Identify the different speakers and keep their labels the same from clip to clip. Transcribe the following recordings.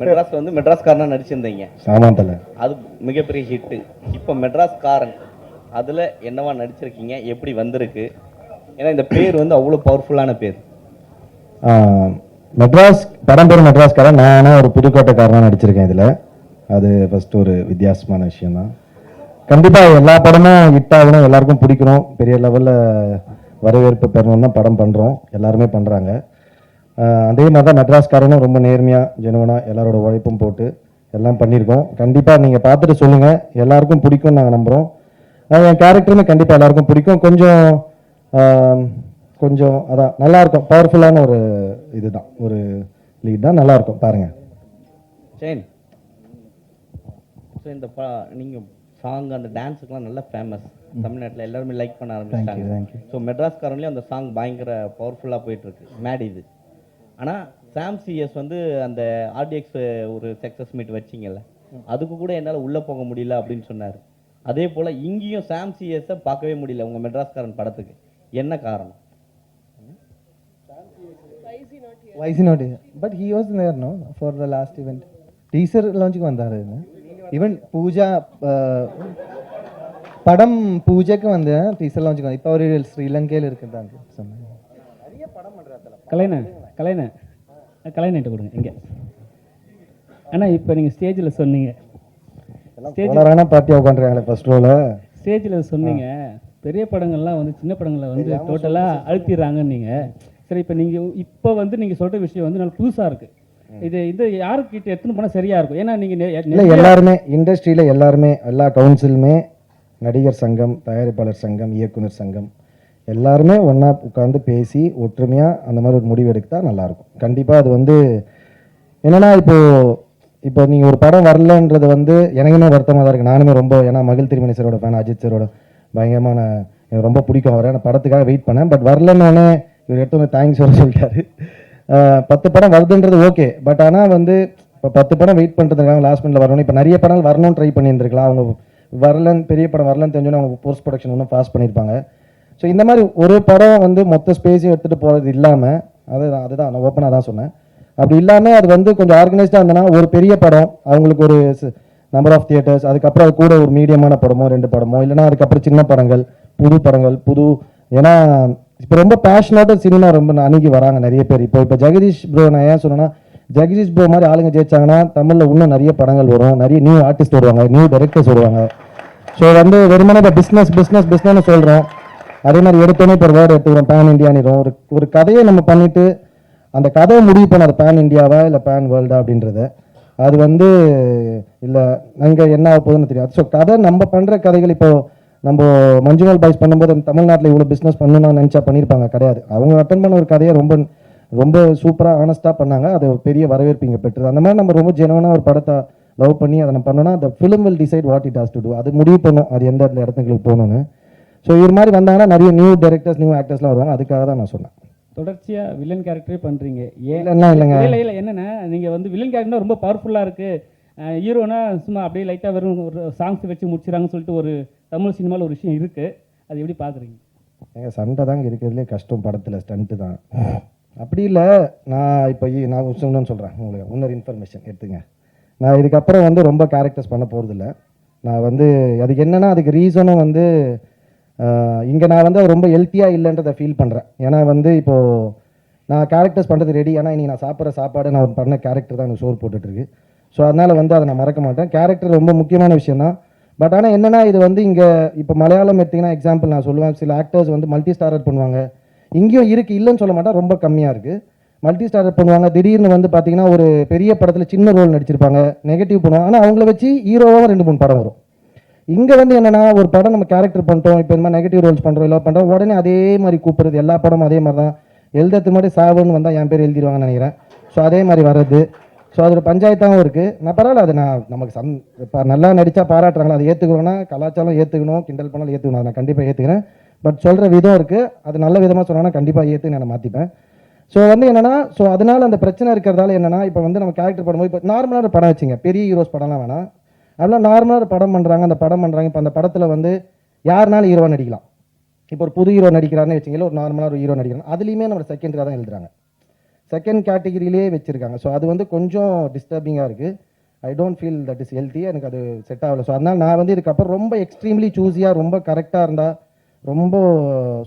Speaker 1: மெட்ராஸ் வந்து மெட்ராஸ்காரனா நடிச்சிருந்தீங்க.
Speaker 2: ஆமாம் தலை
Speaker 1: அது மிகப்பெரிய ஹிட்டு இப்போ மெட்ராஸ்காரன். அதில் என்னவா நடிச்சிருக்கீங்க? எப்படி வந்திருக்கு? ஏன்னா இந்த பேர் வந்து அவ்வளோ பவர்ஃபுல்லான பேர்.
Speaker 2: மெட்ராஸ் படம் பேர் மெட்ராஸ்காரன். நானே ஒரு புதுக்கோட்டைக்காரனாக நடிச்சிருக்கேன் இதில். அது ஃபர்ஸ்ட் ஒரு வித்தியாசமான விஷயம்தான். கண்டிப்பாக எல்லா படமும் ஹிட் ஆகணும். எல்லாருக்கும் பிடிக்கணும். பெரிய லெவலில் வரவேற்பு பெறணும் தான் படம் பண்ணுறோம் எல்லாருமே பண்ணுறாங்க அதே மாதிரி தான் மெட்ராஸ்காரனும் ரொம்ப நேர்மையாக ஜெனுவனாக எல்லாரோட உழைப்பும் போட்டு எல்லாம் பண்ணியிருக்கோம். கண்டிப்பாக நீங்கள் பார்த்துட்டு சொல்லுங்கள் எல்லாருக்கும் பிடிக்கும் நாங்கள் நம்புகிறோம் என் கேரக்டருமே கண்டிப்பாக எல்லாருக்கும் பிடிக்கும். கொஞ்சம் கொஞ்சம் அதான் நல்லா இருக்கும் பவர்ஃபுல்லான ஒரு இதுதான். ஒரு லீட் தான். நல்லா இருக்கும் பாருங்க.
Speaker 1: ஜெயின் ஸோ இந்த ப நீங்கள் சாங் அந்த டான்ஸுக்குலாம் நல்லா ஃபேமஸ் தமிழ்நாட்டில் எல்லாருமே லைக் பண்ண ஆரம்பிச்சிட்டாங்க. ஸோ மெட்ராஸ்காரன்லேயும் அந்த சாங் பயங்கர பவர்ஃபுல்லாக போயிட்டுருக்கு மேட் இது. ஆனால் சாம் சிஎஸ் வந்து அந்த ஆர்டிஎக்ஸ் ஒரு சக்ஸஸ் மீட் வச்சிங்கல்ல அதுக்கு கூட என்னால் உள்ளே போக முடியல அப்படின்னு சொன்னார். அதே போல் இங்கேயும் சாம் சிஎஸை பார்க்கவே முடியல உங்கள் மெட்ராஸ்காரன் படத்துக்கு. என்ன காரணம்?
Speaker 3: Why is he not here? But he was there, no, for the last event. Teaser launching வந்தாருன்னு ஈவன் பூஜா uh, படம் பூஜைக்கு வந்து டீசர் லான்ச்சுக்கு வந்து இப்போ அவர் ஸ்ரீலங்கையில் இருக்குதாங்க சொன்னாங்க
Speaker 4: கலைண்ண கலைஞர்கிட்ட கொடுங்க இங்கே. அண்ணா இப்போ நீங்கள் ஸ்டேஜில் சொன்னீங்க.
Speaker 2: போலரான பார்ட்டியாக உட்காந்துருக்காங்களே ஃபர்ஸ்ட் ரோல
Speaker 4: ஸ்டேஜில் சொன்னீங்க. பெரிய படங்கள்லாம் வந்து சின்ன படங்களை வந்து டோட்டலாக அழுத்திடுறாங்கன்னு நீங்கள் சரி இப்போ நீங்கள் இப்போ வந்து நீங்கள் சொல்கிற விஷயம் வந்து நல்ல புதுசாக இருக்குது இது இது யாருக்கிட்ட எடுத்துன்னு போனால் சரியாக இருக்கும்? ஏன்னா
Speaker 2: இல்லை
Speaker 4: நீங்கள்
Speaker 2: எல்லாருமே இண்டஸ்ட்ரியில் எல்லாருமே எல்லா கவுன்சிலுமே நடிகர் சங்கம் தயாரிப்பாளர் சங்கம் இயக்குனர் சங்கம் எல்லாருமே ஒன்றா உட்காந்து பேசி ஒற்றுமையாக அந்த மாதிரி ஒரு முடிவு எடுத்தால் நல்லாயிருக்கும் கண்டிப்பாக அது வந்து என்னன்னா இப்போது இப்போ நீங்கள் ஒரு படம் வரலன்றது வந்து எனக்குமே வருத்தமாக தான் இருக்குது நானுமே ரொம்ப ஏன்னா மகிழ் திருமணி சரோட ஃபேன் அஜித் சரோட பயங்கரமான எனக்கு ரொம்ப பிடிக்கும் அவர். நான் படத்துக்காக வெயிட் பண்ணேன். பட் வரலன்னொடனே இவர் எடுத்து தேங்க்ஸ் வர சொல்லிட்டாரு. பத்து படம் வருதுன்றது ஓகே பட் ஆனால் வந்து இப்போ பத்து படம் வெயிட் பண்ணுறதுக்காக லாஸ்ட் மினிட்ல வரணும் இப்போ நிறைய படம் வரணும்னு ட்ரை பண்ணியிருந்துருக்கலாம். அவங்க வரலன்னு பெரிய படம் வரலன்னு தெரிஞ்சோன்னே அவங்க போஸ்ட் ப்ரொடக்ஷன் ஒன்றும் ஃபாஸ்ட் பண்ணியிருப்பாங்க. ஸோ இந்த மாதிரி ஒரு படம் வந்து மொத்த ஸ்பேஸையும் எடுத்துகிட்டு போகிறது இல்லாமல் அது அதுதான் நான் ஓப்பனாக தான் சொன்னேன். அப்படி இல்லாமல் அது வந்து கொஞ்சம் ஆர்கனைஸ்டாக இருந்தனா ஒரு பெரிய படம் அவங்களுக்கு ஒரு நம்பர் ஆஃப் தியேட்டர்ஸ் அதுக்கப்புறம் அது கூட ஒரு மீடியமான படமோ ரெண்டு படமோ இல்லைன்னா அதுக்கப்புறம் சின்ன படங்கள் புது படங்கள் புது ஏன்னா இப்போ ரொம்ப பேஷனாக சினிமா ரொம்ப அணுகி வராங்க நிறைய பேர். இப்போ இப்போ ஜெகதீஷ் ப்ரோ நான் ஏன் சொன்னேன்னா ஜெகதீஷ் ப்ரோ மாதிரி ஆளுங்க ஜெயிச்சாங்கன்னா தமிழில் இன்னும் நிறைய படங்கள் வரும். நிறைய நியூ ஆர்டிஸ்ட் வருவாங்க நியூ டைரக்டர்ஸ் வருவாங்க. ஸோ வந்து வெறுமனே இப்போ பிஸ்னஸ் பிஸ்னஸ் பிஸ்னஸ்னு சொல்கிறோம் அதே மாதிரி எடுத்தோன்னே இப்போ வேர்டு எடுத்துக்கிறோம் பேன் இந்தியானிடும் ஒரு ஒரு கதையை நம்ம பண்ணிவிட்டு அந்த கதையை முடிவு பண்ண அது பேன் இந்தியாவா இல்லை பேன் வேர்ல்டா அப்படின்றத அது வந்து இல்லை அங்கே என்ன ஆக போகுதுன்னு தெரியாது. ஸோ கதை நம்ம பண்ணுற கதைகள் இப்போது நம்ம மஞ்சுநாள் பாய்ஸ் பண்ணும்போது தமிழ்நாட்டில் இவ்வளோ பிஸ்னஸ் பண்ணணும்னு நினச்சா பண்ணியிருப்பாங்க கிடையாது. அவங்க அட்டன் பண்ண ஒரு கதையை ரொம்ப ரொம்ப சூப்பராக ஆனஸ்ட்டாக பண்ணாங்க. அது பெரிய வரவேற்பு இங்கே பெற்றது. அந்த மாதிரி நம்ம ரொம்ப ஜெனவனாக ஒரு படத்தை லவ் பண்ணி அதை நம்ம பண்ணோன்னா அந்த film will decide what it has to do அது முடிவு பண்ணும். அது எந்த இடத்துல இடத்துங்களுக்கு போகணுன்னு ஸோ இது மாதிரி வந்தாங்கன்னா நிறைய நியூ டைரக்டர்ஸ் நியூ ஆக்டர்ஸ்லாம் வருவாங்க. அதுக்காக தான் நான் சொன்னேன்.
Speaker 4: தொடர்ச்சியாக வில்லன் கேரக்டரே பண்ணுறீங்க ஏன்?
Speaker 2: இல்லைன்னா இல்லைங்க.
Speaker 4: இல்லை இல்லை என்னென்னா நீங்கள் வந்து வில்லன் கேரக்டர் ரொம்ப பவர்ஃபுல்லாக இருக்குது ஹீரோனா சும்மா அப்படியே லைட்டாக வெறும் ஒரு சாங்ஸ் வச்சு முடிச்சிடறாங்கன்னு சொல்லிட்டு ஒரு தமிழ் சினிமாவில் ஒரு விஷயம் இருக்குது அது எப்படி பார்க்குறீங்க
Speaker 2: எங்கள் சண்டை தாங்க இருக்கிறதுலே கஷ்டம் படத்தில் ஸ்டண்ட்டு தான். அப்படி இல்லை நான் இப்போ நான் இன்னொன்று சொல்கிறேன் உங்களுக்கு. இன்னொரு இன்ஃபர்மேஷன் எடுத்துங்க. நான் இதுக்கப்புறம் வந்து ரொம்ப கேரக்டர்ஸ் பண்ண போகிறதில்ல நான் வந்து அதுக்கு என்னென்னா அதுக்கு ரீசனும் வந்து இங்கே நான் வந்து ரொம்ப ஹெல்த்தியாக இல்லைன்றதை ஃபீல் பண்ணுறேன் ஏன்னா வந்து இப்போது நான் கேரக்டர்ஸ் பண்ணுறது ரெடி ஏன்னா இன்னைக்கு நான் சாப்பிட்ற சாப்பாடு நான் பண்ண கேரக்டர் தான் எனக்கு சோறு போட்டுட்ருக்கு ஸோ அதனால் வந்து அதை நான் மறக்க மாட்டேன். கேரக்டர் ரொம்ப முக்கியமான விஷயம் தான். பட் ஆனால் என்னென்னா இது வந்து இங்கே இப்போ மலையாளம் எடுத்திங்கன்னா எக்ஸாம்பிள் நான் சொல்லுவேன். சில ஆக்டர்ஸ் வந்து மல்டி ஸ்டாரர் பண்ணுவாங்க. இங்கேயும் இருக்குது இல்லைன்னு சொல்ல மாட்டேன். ரொம்ப கம்மியாக இருக்குது மல்டி ஸ்டாரர் பண்ணுவாங்க. திடீர்னு வந்து பார்த்தீங்கன்னா ஒரு பெரிய படத்தில் சின்ன ரோல் நடிச்சிருப்பாங்க. நெகட்டிவ் பண்ணுவாங்க. ஆனால் அவங்கள வச்சு ஹீரோவாக ரெண்டு மூணு படம் வரும். இங்கே வந்து என்னென்னா ஒரு படம் நம்ம கேரக்டர் பண்ணிட்டோம் இப்போ இந்த மாதிரி நெகட்டிவ் ரோல்ஸ் பண்ணுறோம் இல்லை பண்ணுறோம் உடனே அதே மாதிரி கூப்பிடுறது எல்லா படமும் அதே மாதிரி தான். எழுதுறதுக்கு முன்னாடி சாவுன்னு வந்தால் என் பேர் எழுதிடுவாங்கன்னு நினைக்கிறேன். ஸோ அதே மாதிரி வர்றது. ஸோ அதோட பஞ்சாயத்தாகவும் இருக்குது நான் பரவாயில்ல அது நான் நமக்கு சந் இப்போ நல்லா நடித்தா பாராட்டுறாங்களா அதை ஏற்றுக்கணும்னா கலாச்சாரம் ஏற்றுக்கணும் கிண்டல் பண்ணாலும் ஏற்றுக்கணும் அதை நான் கண்டிப்பாக ஏற்றுக்கிறேன் பட் சொல்கிற விதம் இருக்குது அது நல்ல விதமாக சொன்னால் கண்டிப்பாக ஏற்று நான் மாற்றிப்பேன் ஸோ வந்து என்னென்னா ஸோ அதனால் அந்த பிரச்சனை இருக்கிறதால என்னென்னா இப்போ வந்து நம்ம கேரக்டர் பண்ணும்போது இப்போ நார்மலான படம் வச்சுங்க. பெரிய ஹீரோஸ் படம்லாம் வேணாம். அதெல்லாம் நார்மலாக ஒரு படம் பண்ணுறாங்க அந்த படம் பண்ணுறாங்க இப்போ அந்த படத்தில் வந்து யாருனாலும் ஹீரோவாக நடிக்கலாம். இப்போ ஒரு புது ஹீரோ நடிக்கிறாருன்னு வச்சுங்களேன் ஒரு நார்மலாக ஒரு ஹீரோ நடிக்கிறாங்க. அதுலேயுமே நம்ம செகண்டாக தான் எழுதுறாங்க. செகண்ட் கேட்டகிரிலேயே வச்சுருக்காங்க. ஸோ அது வந்து கொஞ்சம் டிஸ்டர்பிங்காக இருக்குது I don't feel that is healthy எனக்கு அது செட் ஆகலை. ஸோ அதனால் நான் வந்து இதுக்கப்புறம் ரொம்ப எக்ஸ்ட்ரீம்லி சூஸியாக ரொம்ப கரெக்டாக இருந்தால் ரொம்ப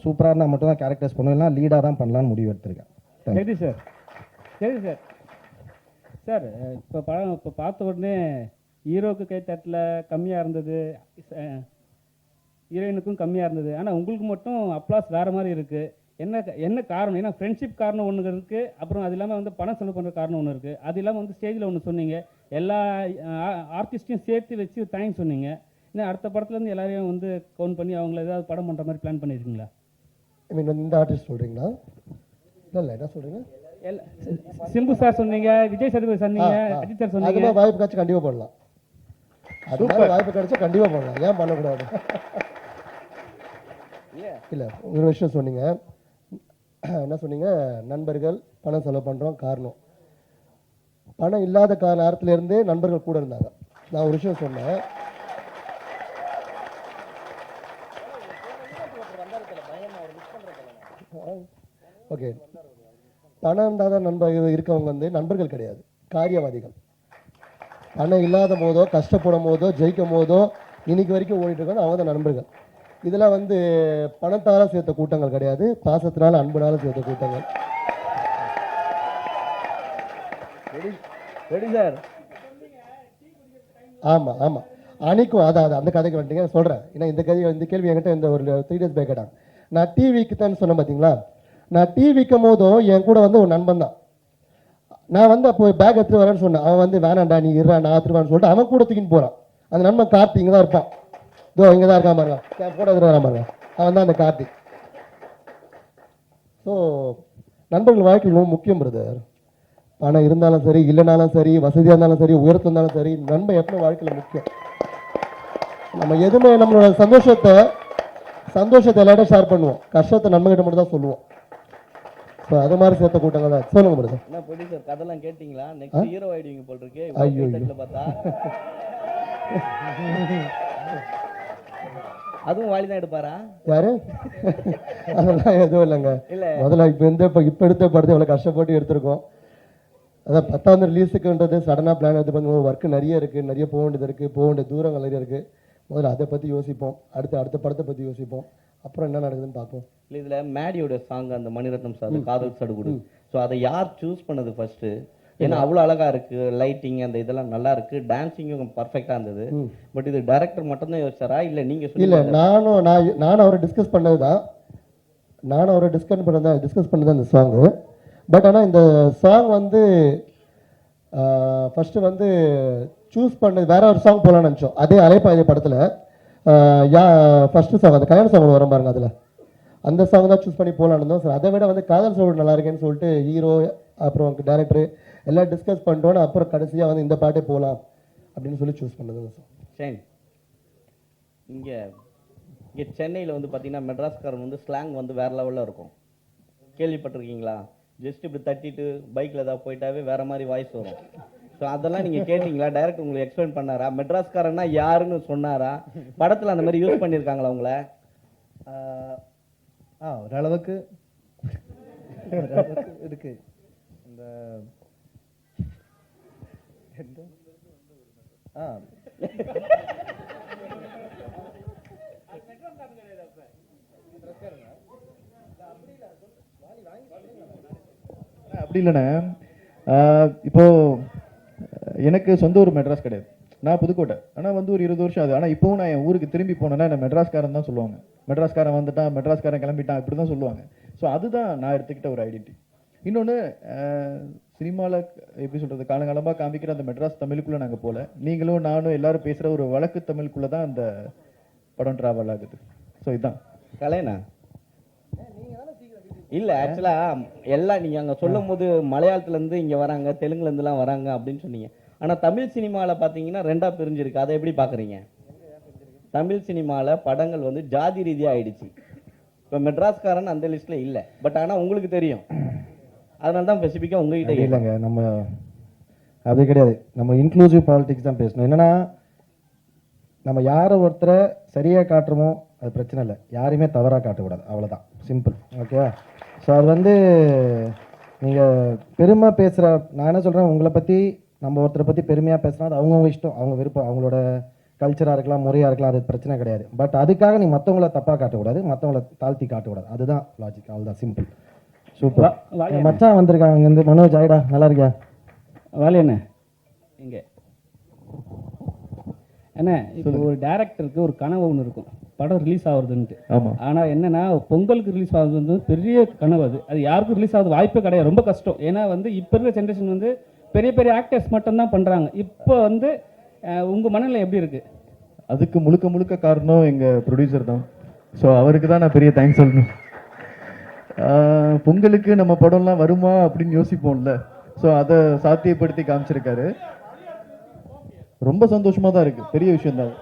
Speaker 2: சூப்பராக இருந்தால் மட்டும் தான் கேரக்டர்ஸ் பண்ணுவேன். லீடாக தான் பண்ணலான்னு முடிவு எடுத்திருக்கேன்.
Speaker 4: சரி சார் சரி சார் சார் இப்போ படம் இப்போ பார்த்த உடனே ஹீரோக்கு கைத்தட்டில் கம்மியாக இருந்தது ஹீரோயினுக்கும் கம்மியாக இருந்தது. ஆனால் உங்களுக்கு மட்டும் அப்ளாஸ் வேறு மாதிரி இருக்குது என்ன என்ன காரணம்? ஏன்னா ஃப்ரெண்ட்ஷிப் காரணம் ஒன்று இருக்குது அப்புறம் அது இல்லாமல் வந்து பணம் செலவு பண்ணுற காரணம் ஒன்று இருக்குது அது இல்லாமல் வந்து ஸ்டேஜில் ஒன்று சொன்னீங்க. எல்லா ஆர்டிஸ்ட்டையும் சேர்த்து வச்சு தேங்க்ஸ் சொன்னீங்க. இன்னும் அடுத்த படத்துலேருந்து எல்லாரையும் வந்து கவுண்ட் பண்ணி அவங்கள ஏதாவது படம் பண்ணுற மாதிரி பிளான் பண்ணியிருக்கீங்களா?
Speaker 5: ஐ மீன் இந்த ஆர்டிஸ்ட் சொல்கிறீங்களா இல்லை என்ன சொல்கிறீங்க
Speaker 4: சிம்பு சார் சொன்னீங்க விஜய் சேதுபதி சொன்னீங்க அஜித் சார் சொன்னீங்க.
Speaker 5: வாய்ப்பு கிடைச்சா கண்டிப்பாக பண்ணலாம் அது மாதிரி வாய்ப்பு கிடைச்சா கண்டிப்பாக பண்ணலாம் ஏன் பண்ணக்கூடாது? இல்லை ஒரு விஷயம் சொன்னீங்க. என்ன சொன்னீங்க? நண்பர்கள் பணம் செலவு பண்ணுறோம் காரணம். பணம் இல்லாத கா நேரத்துல இருந்தே நண்பர்கள் கூட இருந்தாங்க. நான் ஒரு விஷயம் சொன்னேன். ஓகே பணம் இருந்தாத நண்பர்கள் இருக்கவங்க வந்து நண்பர்கள் கிடையாது. காரியவாதிகள். பணம் இல்லாத போதோ கஷ்டப்படும் போதோ ஜெயிக்கும் போதோ இன்னைக்கு வரைக்கும் ஓடிட்டு இருக்காங்க அவங்க தான் நண்பர்கள். இதெல்லாம் வந்து பணத்தால சேர்த்த கூட்டங்கள் கிடையாது. பாசத்தினால அன்புனால சேர்த்த கூட்டங்கள்.
Speaker 1: Ready sir.
Speaker 5: ஆமாம் ஆமாம் அன்னைக்கும் அதான் அது அந்த கதைக்கு வந்துட்டீங்க. சொல்கிறேன் ஏன்னா இந்த கதை இந்த கேள்வி என்கிட்ட இந்த ஒரு த்ரீ டேஸ் பேக் கேட்டாங்க நான் டீ விற்குதான்னு சொன்னேன் பார்த்தீங்களா நான் டீ விற்கும் போதும் என் கூட வந்து ஒரு நண்பன் தான். நான் வந்து அப்போ பேக் எடுத்துட்டு வரேன்னு சொன்னேன். அவன் வந்து வேணாண்டா நீ இருடா நான் எடுத்துருவான்னு சொல்லிட்டு அவன் கூட தூக்கின்னு போகிறான் அந்த நண்பன் கார்த்தி இங்கே தான் இருப்பான். இதோ இங்கே தான் இருக்கான் பாருங்க. என் கூட எடுத்துகிட்டு வரான் பாருங்க. அவன் தான் அந்த கார்த்தி. ஸோ நண்பர்கள் வாழ்க்கையில் ரொம்ப முக்கியம் பிரதர் பணம் இருந்தாலும் சரி இல்லைனாலும் சரி வசதியாக இருந்தாலும் சரி உயரத்து இருந்தாலும் சரி நண்பன் எப்போ வாழ்க்கையில் முக்கியம். நம்ம எதுவுமே நம்மளோட சந்தோஷத்தை சந்தோஷத்தை எல்லாரும் ஷேர் பண்ணுவோம். கஷ்டத்தை நண்பகிட்ட மட்டும் தான் சொல்லுவோம். ஸோ அது மாதிரி சேர்த்த கூட்டங்கள் தான் சொல்லுங்க பிரதர்
Speaker 1: என்ன ப்ரொடியூசர் கதெல்லாம் கேட்டிங்களா? நெக்ஸ்ட் ஹீரோ ஆயிடுவீங்க போல் இருக்கு
Speaker 5: ஐயோ,
Speaker 1: பார்த்தா. அதுவும் வாலி தான் எடுப்பாரா?
Speaker 5: யாரு? அதெல்லாம் எதுவும் இல்லைங்க.
Speaker 1: இல்ல.
Speaker 5: முதல்ல இப்போ இந்த இப்போ இப்போ எடுத்த படத்தை எவ்வளோ கஷ்டப்பட்டு எடுத்திருக்கோம். அதான் பத்தாவது ரிலீஸுக்குன்றது சடனாக பிளான் எடுத்து பண்ணி ஒர்க்கு நிறைய இருக்குது நிறைய போக வேண்டியது இருக்குது போக வேண்டிய தூரங்கள் நிறைய இருக்குது முதல்ல அதை பற்றி யோசிப்போம். அடுத்து அடுத்த படத்தை பற்றி யோசிப்போம். அப்புறம் என்ன நடக்குதுன்னு பார்ப்போம்.
Speaker 1: இல்ல இதுல மேடியோட சாங் அந்த மணிரத்னம் சார் காதல் சடுகுடு ஸோ அதை யார் சூஸ் பண்ணது ஃபர்ஸ்ட் ஏன்னா அவ்வளோ அழகா இருக்கு லைட்டிங் அந்த இதெல்லாம் நல்லா இருக்கு. டான்சிங்கும் பர்ஃபெக்டா இருந்தது. பட் இது டைரக்டர் மட்டும் தான் யோசிச்சாரா? இல்ல நீங்க
Speaker 5: இல்லை நானும் நான் நானும் அவரை டிஸ்கஸ் பண்ணது தான் நானும் அவரை டிஸ்கஸ் பண்ணது டிஸ்கஸ் பண்ணது அந்த சாங்கு பட் ஆனால் இந்த சாங் வந்து ஃபஸ்ட்டு வந்து சூஸ் பண்ணது வேற ஒரு சாங் போகலான்னு நினச்சோம். அதே அலைப்பாயுதே படத்தில் யா ஃபஸ்ட்டு சாங் அந்த கல்யாண சாங் வரும் பாருங்க அதில். அந்த சாங் தான் சூஸ் பண்ணி போகலான்னு இருந்தோம். சார் அதை விட வந்து காதல் சோடு நல்லா இருக்கேன்னு சொல்லிட்டு ஹீரோ அப்புறம் டேரக்டர் எல்லாம் டிஸ்கஸ் பண்ணிட்டோன்னு அப்புறம் கடைசியாக வந்து இந்த பாட்டே போகலாம் அப்படின்னு சொல்லி சூஸ் பண்ணது தான் சார்
Speaker 1: சரி. இங்கே இங்கே சென்னையில் வந்து பார்த்தீங்கன்னா மெட்ராஸ்காரன் வந்து ஸ்லாங் வந்து வேறு லெவலில் இருக்கும். கேள்விப்பட்டிருக்கீங்களா? ஜஸ்ட் இப்படி தட்டிட்டு பைக்கில் ஏதாவது போயிட்டாவே வேற மாதிரி வாய்ஸ் வரும். ஸோ அதெல்லாம் நீங்க கேட்டீங்களா? டைரக்ட் உங்களுக்கு எக்ஸ்பிளைன் பண்ணாரா? மெட்ராஸ்காரன்னா யாருன்னு சொன்னாரா? படத்துல அந்த மாதிரி யூஸ் பண்ணியிருக்காங்களா உங்களை?
Speaker 3: ஆஹ் ஆ ஓரளவுக்கு. இருக்கு. இந்த ஆ.
Speaker 6: அப்படி இல்லைண்ணே. ஆஹ் இப்போ எனக்கு சொந்த ஊர் மெட்ராஸ் கிடையாது. நான் புதுக்கோட்டை. ஆனால் வந்து ஒரு இருபது வருஷம் ஆகுது. ஆனால் இப்போவும் நான் என் ஊருக்கு திரும்பி போனேன்னா என்ன மெட்ராஸ்காரன் தான் சொல்லுவாங்க. மெட்ராஸ்காரன் வந்துட்டான் மெட்ராஸ்காரன் கிளம்பிட்டான் இப்படி தான் சொல்லுவாங்க. ஸோ அதுதான் நான் எடுத்துக்கிட்ட ஒரு ஐடென்டிட்டி இன்னொன்று சினிமாவில் எப்படி சொல்கிறது காலங்காலமாக காமிக்கிற அந்த மெட்ராஸ் தமிழுக்குள்ளே நாங்கள் போகல நீங்களும் நானும் எல்லாரும் பேசுகிற ஒரு வழக்கு தமிழுக்குள்ளே தான் அந்த படம் ட்ராவல் ஆகுது. ஸோ இதுதான்
Speaker 1: கலைனா? இல்ல ஆக்சுவலா எல்லாம் நீங்க அங்க சொல்லும் போது மலையாளத்துல இருந்து இங்க வராங்க தெலுங்குல இருந்துலாம் வராங்க அப்படின்னு சொன்னீங்க. ஆனா தமிழ் சினிமால பாத்தீங்கன்னா ரெண்டா பிரிஞ்சிருக்கு. அதை எப்படி பாக்குறீங்க? தமிழ் சினிமால படங்கள் வந்து ஜாதி ரீதியா ஆயிடுச்சு. இப்ப மெட்ராஸ்காரன் அந்த லிஸ்ட்ல இல்ல. பட் ஆனா உங்களுக்கு தெரியும். அதனால தான் ஸ்பெசிஃபிக்கா உங்ககிட்ட.
Speaker 2: இல்லைங்க. நம்ம அப்படி கிடையாது. நம்ம இன்க்ளூசிவ் பாலிடிக்ஸ் தான் பேசணும். என்னன்னா நம்ம யாரை ஒருத்தரை சரியாக காட்டுறோமோ அது பிரச்சனை இல்லை. யாரையுமே தவறாக காட்டக்கூடாது. அவ்வளோதான் சிம்பிள் ஓகேவா ஸோ அது வந்து நீங்கள் பெருமை பேசுகிற நான் என்ன சொல்கிறேன் உங்களை பற்றி நம்ம ஒருத்தரை பற்றி பெருமையாக பேசினா அது அவங்கவுங்க இஷ்டம். அவங்க விருப்பம் அவங்களோட கல்ச்சராக இருக்கலாம் முறையாக இருக்கலாம் அது பிரச்சனை கிடையாது. பட் அதுக்காக நீ மற்றவங்கள தப்பாக காட்டக்கூடாது மற்றவங்கள தாழ்த்தி காட்டக்கூடாது. அதுதான் லாஜிக் அவ்வளோதான் சிம்பிள் சூப்பர்
Speaker 4: வா- வாங்க
Speaker 2: என் மச்சான் வந்திருக்காங்க இங்கேருந்து மனோஜ் ஆயிடா. நல்லா இருக்கியா?
Speaker 4: வாலி என்ன? இங்கே. என்ன இப்போ ஒரு டேரக்டருக்கு ஒரு கனவு ஒன்று இருக்கும். படம் ரிலீஸ் ஆகுறதுன்ட்டு.
Speaker 6: ஆமா.
Speaker 4: ஆனால் என்னன்னா பொங்கலுக்கு ரிலீஸ் ஆகுது பெரிய கனவு அது. அது யாருக்கும் ரிலீஸ் ஆகுது வாய்ப்பே கிடையாது. ரொம்ப கஷ்டம். ஏன்னா வந்து இப்போ இருக்கிற ஜென்ரேஷன் வந்து பெரிய பெரிய ஆக்டர்ஸ் மட்டும்தான் பண்ணுறாங்க இப்போ வந்து உங்கள் மனநிலை எப்படி இருக்குது
Speaker 6: அதுக்கு முழுக்க முழுக்க காரணம் எங்கள் ப்ரொடியூசர் தான். ஸோ அவருக்கு தான் நான் பெரிய தேங்க்ஸ் சொல்லணும். பொங்கலுக்கு நம்ம படம்லாம் வருமா அப்படின்னு யோசிப்போம்ல. ஸோ அதை சாத்தியப்படுத்தி காமிச்சிருக்காரு. ரொம்ப சந்தோஷமாக தான் இருக்குது பெரிய விஷயம் தான்